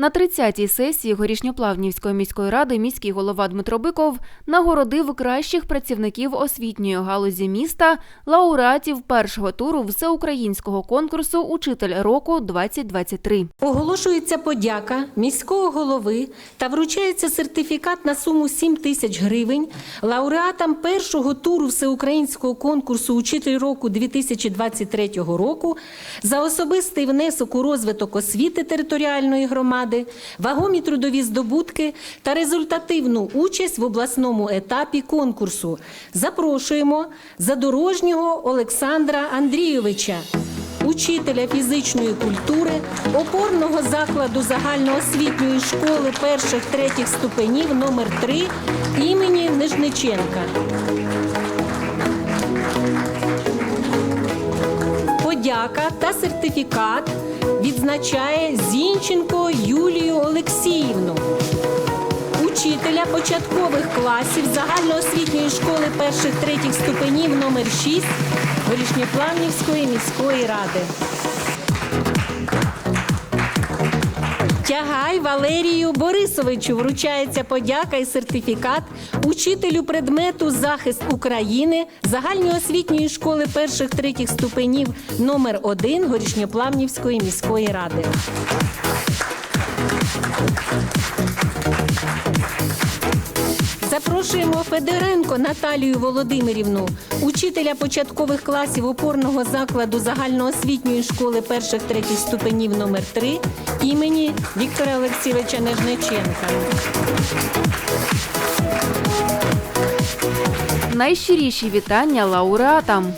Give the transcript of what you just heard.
На 30-й сесії Горішньоплавнівської міської ради міський голова Дмитро Биков нагородив кращих працівників освітньої галузі міста, лауреатів першого туру всеукраїнського конкурсу Учитель року 2023 Оголошується подяка міського голови та вручається сертифікат на суму 7 тисяч гривень лауреатам першого туру всеукраїнського конкурсу Учитель року 2023 року за особистий внесок у розвиток освіти територіальної громади, вагомі трудові здобутки та результативну участь в обласному етапі конкурсу. Запрошуємо задорожнього Олександра Андрійовича учителя фізичної культури, опорного закладу загальноосвітньої школи перших третіх ступенів номер 3 імені Нижниченка. Подяка та сертифікат відзначає Зінченко Юлію Олексіївну. Учителя початкових класів загальноосвітньої школи перших третіх ступенів номер 6 Горішньоплавнівської міської ради. Тягай Валерію Борисовичу вручається подяка і сертифікат учителю предмету захист України загальноосвітньої школи перших третіх ступенів номер 1 Горішньоплавнівської міської ради. Запрошуємо Федоренко Наталію Володимирівну, учителя початкових класів опорного закладу загальноосвітньої школи перших третіх ступенів номер 3 імені Віктора Олексійовича Нежниченка. Найщиріші вітання лауреатам.